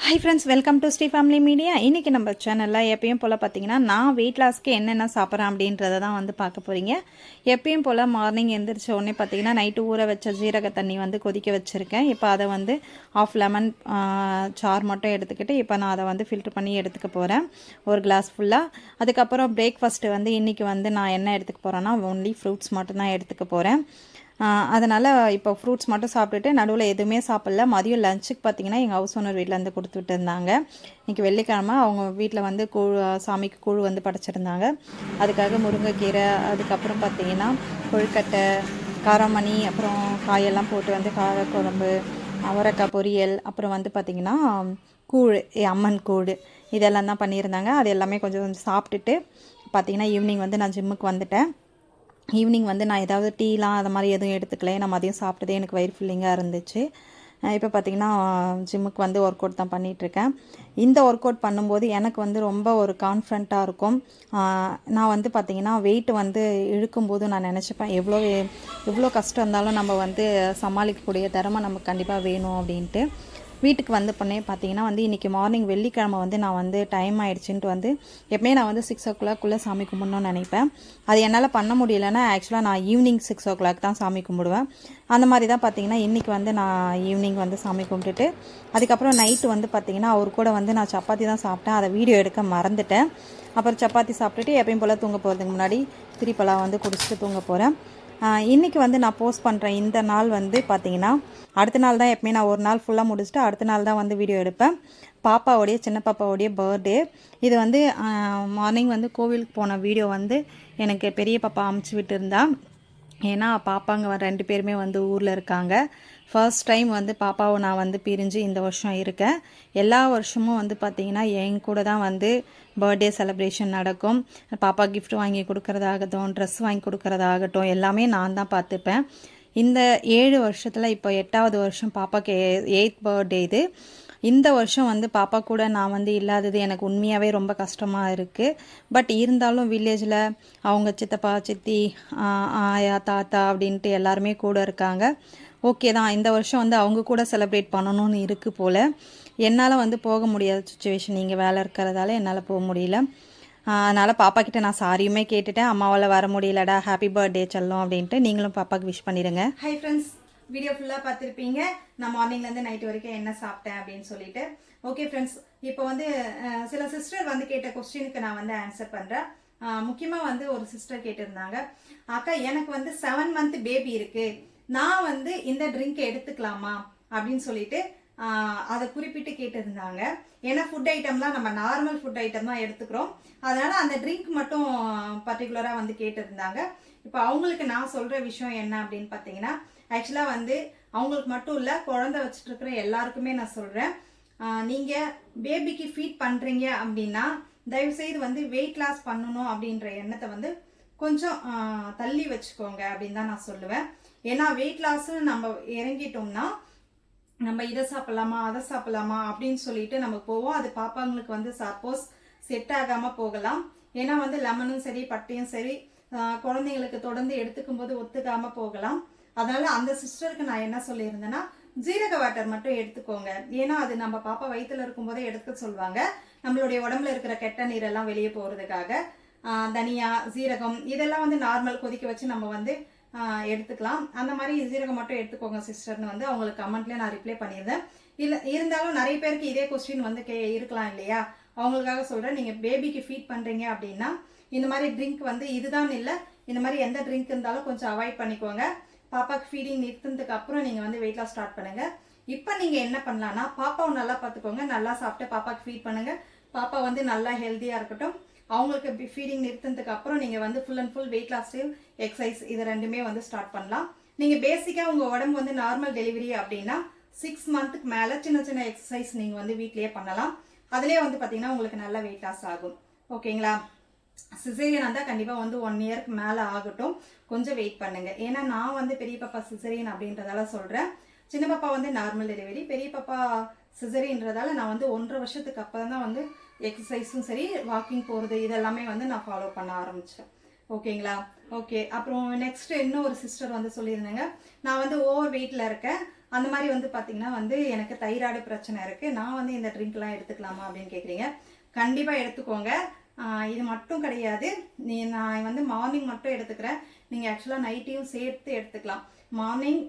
Hi friends welcome to Sri Family Media இன்றைக்கி நம்ம சேனலில் எப்பயும் போல் பார்த்தீங்கன்னா நான் வெயிட் லாஸ்க்கு என்னென்ன சாப்பிட்றேன் அப்படின்றத தான் வந்து பார்க்க போகிறீங்க எப்பயும் போல் மார்னிங் எந்திரிச்ச உடனே பார்த்தீங்கன்னா நைட்டு ஊற வச்ச ஜீரக தண்ணி வந்து கொதிக்க வச்சுருக்கேன். இப்போ அதை வந்து ஆஃப் லெமன் சார் மட்டும் எடுத்துக்கிட்டு இப்போ நான் அதை வந்து ஃபில்ட்ரு பண்ணி எடுத்துக்க போகிறேன் ஒரு கிளாஸ் ஃபுல்லாக அதுக்கப்புறம் பிரேக்ஃபாஸ்ட்டு வந்து இன்றைக்கி வந்து நான் என்ன எடுத்துக்க போகிறேன்னா ஒன்லி ஃப்ரூட்ஸ் மட்டும் தான் எடுத்துக்க போகிறேன் அதனால் இப்போ ஃப்ரூட்ஸ் மட்டும் சாப்பிட்டுட்டு நடுவில் எதுவுமே சாப்பிடல. மதியம் லஞ்சுக்கு பார்த்தீங்கன்னா எங்கள் ஹவுஸ் ஓனர் வீட்டிலேருந்து கொடுத்துட்டு இருந்தாங்க. இன்றைக்கி வெள்ளிக்கிழமை அவங்க வீட்டில் வந்து கூழ் சாமிக்கு கூழ் வந்து படைச்சிருந்தாங்க. அதுக்காக முருங்கைக்கீரை அதுக்கப்புறம் பார்த்தீங்கன்னா கொழுக்கட்டை காரமணி அப்புறம் காயெல்லாம் போட்டு வந்து காரக்குழம்பு அவரைக்காய் பொரியல் அப்புறம் வந்து பார்த்திங்கன்னா கூழ் அம்மன் கூழ் இதெல்லாம் தான் பண்ணியிருந்தாங்க. அது எல்லாமே கொஞ்சம் கொஞ்சம் சாப்பிட்டுட்டு பார்த்திங்கன்னா ஈவினிங் வந்து நான் ஜிம்முக்கு வந்துட்டேன். ஈவினிங் வந்து நான் ஏதாவது டீலாம் அது மாதிரி எதுவும் எடுத்துக்கல. நான் மதியம் சாப்பிட்டதே எனக்கு வயிறு ஃபில்லிங்காக இருந்துச்சு. இப்போ பார்த்தீங்கன்னா ஜிம்முக்கு வந்து ஒர்க் அவுட் தான் பண்ணிகிட்ருக்கேன் இந்த ஒர்க் அவுட் பண்ணும்போது எனக்கு வந்து ரொம்ப ஒரு கான்ஃபிடண்ட்டாக இருக்கும். நான் வந்து பார்த்திங்கன்னா வெயிட் வந்து இழுக்கும்போது நான் நினச்சிப்பேன் எவ்வளோ எவ்வளோ கஷ்டம் இருந்தாலும் நம்ம வந்து சமாளிக்கக்கூடிய திறமை நமக்கு கண்டிப்பாக வேணும் அப்படின்ட்டு. வீட்டுக்கு வந்த உடனே பார்த்தீங்கன்னா வந்து இன்றைக்கி மார்னிங் வெள்ளிக்கிழமை வந்து நான் வந்து டைம் ஆகிடுச்சின்ட்டு வந்து எப்பவுமே நான் வந்து சிக்ஸ் ஓ கிளாக்குள்ளே சாமி கும்பிடணும்னு நினைப்பேன். அது என்னால் பண்ண முடியலன்னா ஆக்சுவலாக நான் ஈவினிங் சிக்ஸ் ஓ கிளாக் தான் சாமி கும்பிடுவேன். அந்த மாதிரி தான் பார்த்தீங்கன்னா இன்றைக்கி வந்து நான் ஈவினிங் வந்து சாமி கும்பிட்டுட்டு அதுக்கப்புறம் நைட்டு வந்து பார்த்தீங்கன்னா அவர் கூட வந்து நான் சப்பாத்தி தான் சாப்பிட்டேன். அதை வீடியோ எடுக்க மறந்துட்டேன். அப்புறம் சப்பாத்தி சாப்பிட்டுட்டு எப்பயும் போல் தூங்க போகிறதுக்கு முன்னாடி திரிப்பலா வந்து குடிச்சிட்டு தூங்க போகிறேன் இன்றைக்கி வந்து நான் போஸ்ட் பண்ணுறேன் இந்த நாள் வந்து பார்த்தீங்கன்னா அடுத்த நாள் தான் எப்பவுமே நான் ஒரு நாள் ஃபுல்லாக முடிச்சுட்டு அடுத்த நாள் தான் வந்து வீடியோ எடுப்பேன். பாப்பாவுடைய சின்ன பாப்பாவுடைய பர்த்டே இது வந்து மார்னிங் வந்து கோவிலுக்கு போன வீடியோ வந்து எனக்கு பெரிய பாப்பா அமுச்சு விட்டுருந்தா. ஏன்னா பாப்பாங்க ரெண்டு பேருமே வந்து ஊரில் இருக்காங்க. ஃபர்ஸ்ட் டைம் வந்து பாப்பாவை நான் வந்து பிரிஞ்சு இந்த வருஷம் இருக்கேன். எல்லா வருஷமும் வந்து பார்த்திங்கன்னா என் கூட தான் வந்து பர்த்டே செலப்ரேஷன் நடக்கும். பாப்பா கிஃப்ட் வாங்கி கொடுக்கறதாகட்டும் ட்ரெஸ் வாங்கி கொடுக்கறதாகட்டும் எல்லாமே நான் தான் பார்த்துப்பேன். இந்த ஏழு வருஷத்தில் இப்போ எட்டாவது வருஷம் பாப்பாக்கு எயித் பர்த்டே இது. இந்த வருஷம் வந்து பாப்பா கூட நான் வந்து இல்லாதது எனக்கு உண்மையாகவே ரொம்ப கஷ்டமாக இருக்குது பட் இருந்தாலும் வில்லேஜில் அவங்க சித்தப்பா சித்தி ஆ- ஆயா தாத்தா அப்படின்ட்டு எல்லாருமே கூட இருக்காங்க. ஓகே தான் இந்த வருஷம் வந்து அவங்க கூட செலிப்ரேட் பண்ணணும்னு இருக்குது போல். என்னால் வந்து போக முடியாத சுச்சுவேஷன் இங்கே வேலை இருக்கிறதால என்னால் போக முடியல. அதனால் பாப்பா கிட்ட நான் சாரியுமே கேட்டுட்டேன். அம்மாவால் வர முடியலடா ஹாப்பி பர்த்டே செல்லும் அப்படின்ட்டு நீங்களும் பாப்பாவுக்கு விஷ் பண்ணிடுங்க. ஹை ஃப்ரெண்ட்ஸ் வீடியோ ஃபுல்லாக பார்த்துருப்பீங்க. நான் மார்னிங்லேருந்து நைட் வரைக்கும் என்ன சாப்பிட்டேன் அப்படின்னு சொல்லிட்டு. ஓகே ஃப்ரெண்ட்ஸ் இப்போ வந்து சில சிஸ்டர் வந்து கேட்ட கொஸ்டினுக்கு நான் வந்து ஆன்சர் பண்ணுறேன் முக்கியமாக வந்து ஒரு சிஸ்டர் கேட்டிருந்தாங்க. அக்கா எனக்கு வந்து செவன் மந்த் பேபி இருக்குது நான் வந்து இந்த ட்ரிங்க் எடுத்துக்கலாமா அப்படின்னு சொல்லிட்டு அதை குறிப்பிட்டு கேட்டிருந்தாங்க. ஏன்னா ஃபுட் ஐட்டம்லாம் நம்ம நார்மல் ஃபுட் ஐட்டம் தான் எடுத்துக்கிறோம். அதனால அந்த ட்ரிங்க் மட்டும் பர்டிகுலராக வந்து கேட்டிருந்தாங்க. இப்போ அவங்களுக்கு நான் சொல்ற விஷயம் என்ன அப்படின்னு பார்த்தீங்கன்னா ஆக்சுவலாக வந்து அவங்களுக்கு மட்டும் இல்லை குழந்தை வச்சுட்டு இருக்கிற எல்லாருக்குமே நான் சொல்கிறேன் நீங்கள் பேபிக்கு ஃபீட் பண்ணுறீங்க அப்படின்னா தயவுசெய்து வந்து வெயிட் லாஸ் பண்ணணும் அப்படின்ற எண்ணத்தை வந்து கொஞ்சம் தள்ளி வச்சுக்கோங்க அப்படின்னு தான் நான் சொல்லுவேன். ஏன்னா வெயிட் லாஸ்ன்னு நம்ம இறங்கிட்டோம்னா நம்ம இதை சாப்பிடலாமா அதை சாப்பிடலாமா அப்படின்னு சொல்லிட்டு நம்ம போவோம். அது பாப்பாங்களுக்கு வந்து சப்போஸ் செட் ஆகாமல் போகலாம். ஏன்னா வந்து லெமனும் சரி பட்டையும் சரி குழந்தைங்களுக்கு தொடர்ந்து எடுத்துக்கும் போது ஒத்துக்காமல் போகலாம். அதனால அந்த சிஸ்டருக்கு நான் என்ன சொல்லியிருந்தேன்னா ஜீரக வாட்டர் மட்டும் எடுத்துக்கோங்க. ஏன்னா அது நம்ம பாப்பா வயிற்றுல இருக்கும்போதே எடுத்துக்க சொல்லுவாங்க. நம்மளுடைய உடம்புல இருக்கிற கெட்ட நீரெல்லாம் வெளியே போகிறதுக்காக தனியா ஜீரகம் இதெல்லாம் வந்து நார்மல் கொதிக்க வச்சு நம்ம வந்து எடுத்துக்கலாம். அந்த மாதிரி ஜீரகம் மட்டும் எடுத்துக்கோங்க சிஸ்டர்னு வந்து அவங்களுக்கு கமெண்ட்லேயே நான் ரிப்ளை பண்ணியிருந்தேன். இல்லை இருந்தாலும் நிறைய பேருக்கு இதே கொஸ்டின் வந்து கே இருக்கலாம் இல்லையா? அவங்களுக்காக சொல்கிறேன் நீங்கள் பேபிக்கு ஃபீட் பண்ணுறீங்க அப்படின்னா இந்த மாதிரி ட்ரிங்க் வந்து இதுதான் இல்லை. இந்த மாதிரி எந்த ட்ரிங்க் இருந்தாலும் கொஞ்சம் அவாய்ட் பண்ணிக்கோங்க. பாப்பாக்கு ஃபீடிங் நிறுத்தினதுக்கு அப்புறம் நீங்கள் வந்து வெயிட் லாஸ் ஸ்டார்ட் பண்ணுங்கள் இப்போ நீங்கள் என்ன பண்ணலான்னா பாப்பாவை நல்லா பார்த்துக்கோங்க. நல்லா சாப்பிட்டு பாப்பாக்கு ஃபீட் பண்ணுங்கள் பாப்பா வந்து நல்லா ஹெல்த்தியாக இருக்கட்டும். அவங்களுக்கு ஃபீடிங் நிறுத்தினதுக்கு அப்புறம் நீங்கள் வந்து full and full weight loss exercise இது ரெண்டுமே வந்து ஸ்டார்ட் பண்ணலாம். நீங்கள் பேசிக்காக உங்கள் உடம்பு வந்து நார்மல் டெலிவரி அப்படின்னா சிக்ஸ் மந்த்துக்கு மேலே சின்ன சின்ன எக்ஸசைஸ் நீங்கள் வந்து வீட்லேயே பண்ணலாம். அதிலே வந்து பார்த்தீங்கன்னா உங்களுக்கு நல்ல வெயிட் லாஸ் ஆகும். ஓகேங்களா சிசேரியன் இருந்தால் கண்டிப்பாக வந்து ஒன் இயர்க்கு மேலே ஆகட்டும். கொஞ்சம் வெயிட் பண்ணுங்கள் ஏன்னா நான் வந்து பெரிய பாப்பா சிசேரியன் அப்படின்றதால சொல்கிறேன் சின்ன பாப்பா வந்து நார்மல் டெலிவரி பெரிய பாப்பா சிசரின்றதால நான் வந்து ஒன்றரை வருஷத்துக்கு அப்புறம் தான் வந்து எக்ஸசைஸும் சரி வாக்கிங் போகிறது இதெல்லாமே வந்து நான் ஃபாலோ பண்ண ஆரம்பித்தேன் ஓகேங்களா? ஓகே அப்புறம் நெக்ஸ்ட் இன்னும் ஒரு சிஸ்டர் வந்து சொல்லியிருந்தேங்க நான் வந்து ஓவர் வெயிட்டில் இருக்கேன். அந்த மாதிரி வந்து பார்த்தீங்கன்னா வந்து எனக்கு தைராய்டு பிரச்சனை இருக்குது நான் வந்து இந்த ட்ரிங்க்லாம் எடுத்துக்கலாமா அப்படின்னு கேட்குறீங்க கண்டிப்பாக எடுத்துக்கோங்க. இது மட்டும் கிடையாது. நீ நான் வந்து மார்னிங் மட்டும் எடுத்துக்கிறேன். நீங்கள் ஆக்சுவலாக நைட்டையும் சேர்த்து எடுத்துக்கலாம். மார்னிங்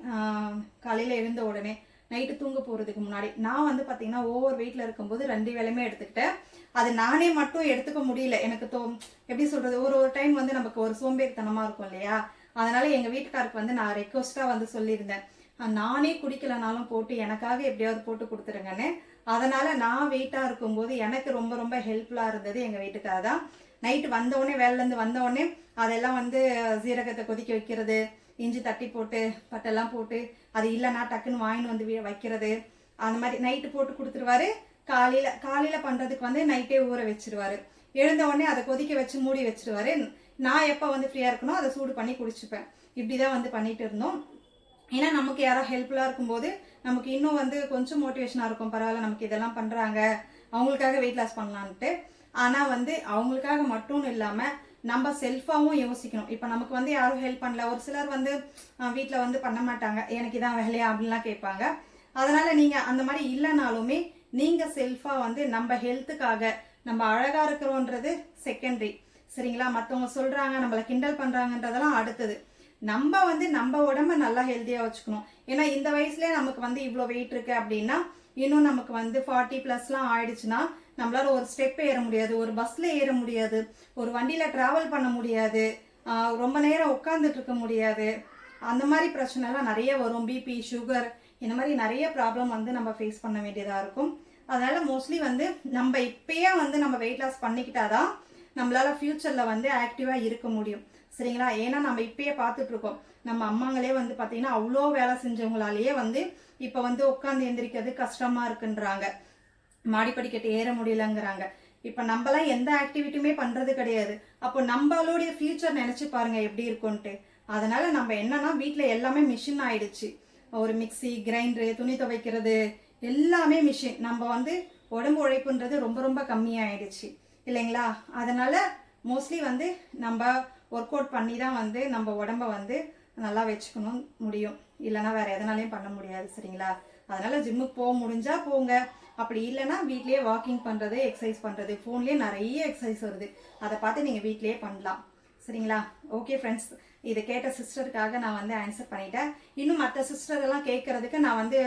காலையில் எழுந்த உடனே. நைட்டு தூங்க போகிறதுக்கு முன்னாடி நான் வந்து பார்த்தீங்கன்னா ஓவர் வெயிட்டில் இருக்கும்போது ரெண்டு வேலையுமே எடுத்துக்கிட்டேன். அது நானே மட்டும் எடுத்துக்க முடியல. எனக்கு தோ எப்படி சொல்கிறது ஒரு ஒரு டைம் வந்து நமக்கு ஒரு சோம்பேறித்தனமாக இருக்கும் இல்லையா? அதனால எங்கள் வீட்டுக்காருக்கு வந்து நான் ரெக்வஸ்ட்டாக வந்து சொல்லியிருந்தேன். நானே குடிக்கலனாலும் போட்டு எனக்காக எப்படியாவது போட்டு கொடுத்துருங்கன்னு. அதனால நான் வெயிட்டாக இருக்கும்போது எனக்கு ரொம்ப ரொம்ப ஹெல்ப்ஃபுல்லாக இருந்தது எங்கள் வீட்டுக்காக தான். நைட்டு வந்தவுடனே வேலைலேருந்து வந்தவுடனே அதெல்லாம் வந்து சீரகத்தை கொதிக்க வைக்கிறது இஞ்சி தட்டி போட்டு பட்டெல்லாம் போட்டு அது இல்லைன்னா டக்குன்னு வாங்கிட்டு வந்து வைக்கிறது. அந்த மாதிரி நைட்டு போட்டு கொடுத்துருவாரு. காலையில் காலையில் பண்ணுறதுக்கு வந்து நைட்டே ஊற வச்சிருவாரு. எழுந்த உடனே அதை கொதிக்க வச்சு மூடி வச்சிருவாரு. நான் எப்போ வந்து ஃப்ரீயாக இருக்கணும் அதை சூடு பண்ணி குடிச்சுப்பேன். இப்படி தான் வந்து பண்ணிட்டு இருந்தோம். ஏன்னா நமக்கு யாரோ ஹெல்ப்ஃபுல்லாக இருக்கும்போது நமக்கு இன்னும் வந்து கொஞ்சம் மோட்டிவேஷனாக இருக்கும். பரவாயில்ல நமக்கு இதெல்லாம் பண்ணுறாங்க அவங்களுக்காக வெயிட் லாஸ் பண்ணலான்ட்டு. ஆனால் வந்து அவங்களுக்காக மட்டும் இல்லாமல் நம்ம செல்ஃபாகவும் யோசிக்கணும். இப்போ நமக்கு வந்து யாரும் ஹெல்ப் பண்ணல. ஒரு சிலர் வந்து வீட்டில் வந்து பண்ண மாட்டாங்க. எனக்கு இதான் வேலையா? அப்படின்லாம் கேட்பாங்க. அதனால நீங்கள் அந்த மாதிரி இல்லைனாலுமே நீங்கள் செல்ஃபாக வந்து நம்ம ஹெல்த்துக்காக நம்ம அழகாக இருக்கிறோன்றது செகண்டரி சரிங்களா? மற்றவங்க சொல்கிறாங்க நம்மளை கிண்டல் பண்ணுறாங்கன்றதெல்லாம் அடுத்தது. நம்ம வந்து நம்ம உடம்ப நல்லா ஹெல்த்தியாக வச்சுக்கணும். ஏன்னா இந்த வயசுலேயே நமக்கு வந்து இவ்வளோ வெயிட் இருக்கு அப்படின்னா இன்னும் நமக்கு வந்து ஃபார்ட்டி ப்ளஸ்லாம் ஆயிடுச்சுன்னா நம்மளால ஒரு ஸ்டெப் ஏற முடியாது ஒரு பஸ்ல ஏற முடியாது ஒரு வண்டியில டிராவல் பண்ண முடியாது ரொம்ப நேரம் உட்காந்துட்டு இருக்க முடியாது. அந்த மாதிரி பிரச்சனைலாம் நிறைய வரும். பிபி சுகர் இந்த மாதிரி நிறைய ப்ராப்ளம் வந்து நம்ம ஃபேஸ் பண்ண வேண்டியதா இருக்கும். அதனால மோஸ்ட்லி வந்து நம்ம இப்பயே வந்து நம்ம வெயிட் லாஸ் பண்ணிக்கிட்டாதான் நம்மளால ஃபியூச்சர்ல வந்து ஆக்டிவா இருக்க முடியும். சரிங்களா? ஏன்னா நம்ம இப்பயே பார்த்துட்டு இருக்கோம். நம்ம அம்மாங்களே வந்து பாத்தீங்கன்னா அவ்வளோ வேலை செஞ்சவங்களாலேயே வந்து இப்போ வந்து உட்காந்து எந்திரிக்கிறது கஷ்டமா இருக்குன்றாங்க. மாடிப்படிக்கட்டு ஏற முடியலங்கிறாங்க. இப்போ நம்மலாம் எந்த ஆக்டிவிட்டியுமே பண்ணுறது கிடையாது. அப்போ நம்மளுடைய ஃபியூச்சர் நினச்சி பாருங்க எப்படி இருக்கும்ன்ட்டு. அதனால நம்ம என்னன்னா வீட்டில் எல்லாமே மிஷின் ஆயிடுச்சு. ஒரு மிக்ஸி கிரைண்டரு துணி துவைக்கிறது எல்லாமே மிஷின் நம்ம வந்து உடம்பு உழைப்புன்றது ரொம்ப ரொம்ப கம்மியாயிடுச்சு. இல்லைங்களா? அதனால மோஸ்ட்லி வந்து நம்ம ஒர்க் அவுட் பண்ணி தான் வந்து நம்ம உடம்ப வந்து நல்லா வச்சுக்கணும் முடியும். இல்லைன்னா வேறு எதனாலையும் பண்ண முடியாது சரிங்களா? அதனால ஜிம்முக்கு போக முடிஞ்சா போங்க. அப்படி இல்லைன்னா வீட்லேயே வாக்கிங் பண்ணுறது எக்ஸசைஸ் பண்ணுறது ஃபோன்லேயே நிறைய எக்ஸசைஸ் வருது. அதை பார்த்து நீங்கள் வீட்லேயே பண்ணலாம். சரிங்களா? ஓகே ஃப்ரெண்ட்ஸ் இதை கேட்ட சிஸ்டருக்காக நான் வந்து ஆன்சர் பண்ணிட்டேன். இன்னும் மற்ற சிஸ்டர் எல்லாம் கேட்குறதுக்கு நான் வந்து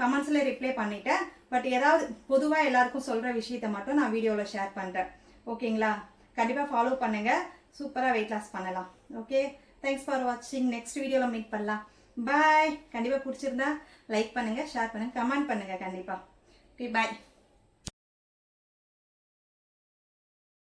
கமெண்ட்ஸில் ரிப்ளை பண்ணிட்டேன். பட் ஏதாவது பொதுவாக எல்லாருக்கும் சொல்கிற விஷயத்த மட்டும் நான் வீடியோவில் ஷேர் பண்ணுறேன் ஓகேங்களா கண்டிப்பாக ஃபாலோ பண்ணுங்கள் சூப்பராக வெயிட் லாஸ் பண்ணலாம். ஓகே தேங்க்ஸ் ஃபார் வாட்சிங் நெக்ஸ்ட் வீடியோவில் மீட் பண்ணலாம். பாய் கண்டிப்பாக பிடிச்சிருந்தா லைக் பண்ணுங்கள் ஷேர் பண்ணுங்கள் கமெண்ட் பண்ணுங்க கண்டிப்பாக ஓகே பாய்